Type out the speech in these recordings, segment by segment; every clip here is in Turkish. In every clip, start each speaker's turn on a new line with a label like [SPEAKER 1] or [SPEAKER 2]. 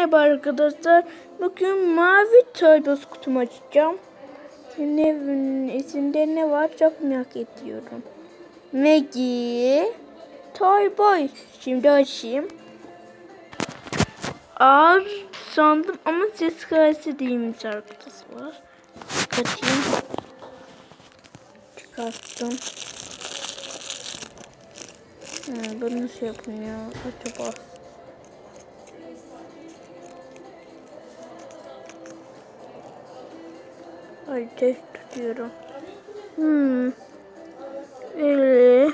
[SPEAKER 1] Merhaba arkadaşlar. Bugün mavi toybos kutumu açacağım. Ne, içinde ne var çok merak ediyorum. Maggie Toyboy. Şimdi açayım. Ağır sandım ama ses kayısı değilmiş arkadaşlar. Çıkartayım. Çıkarttım. Ha, bunu şey yapmıyor. Acaba. Ay test tutuyorum. Hmm. Ee,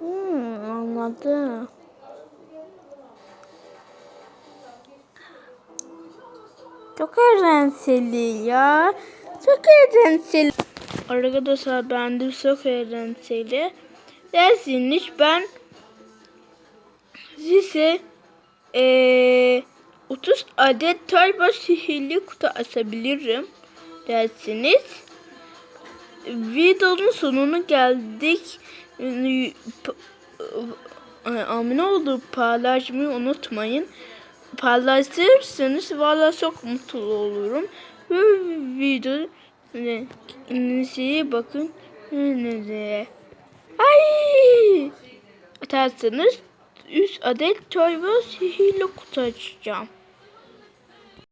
[SPEAKER 1] hmm, anladım. Çok eğlenceli ya. Çok eğlenceli. Arkadaşlar ben de çok eğlenceli. Dersiniz ben size eee 30 adet torba sihirli kutu açabilirim dersiniz. Videonun sonuna geldik. Amine oldu paylaşmayı unutmayın. Paylaşırsanız valla çok mutlu olurum. Bu video iyi bakın. Ay! Atarsanız 3 adet toy ve sihirli kutu açacağım.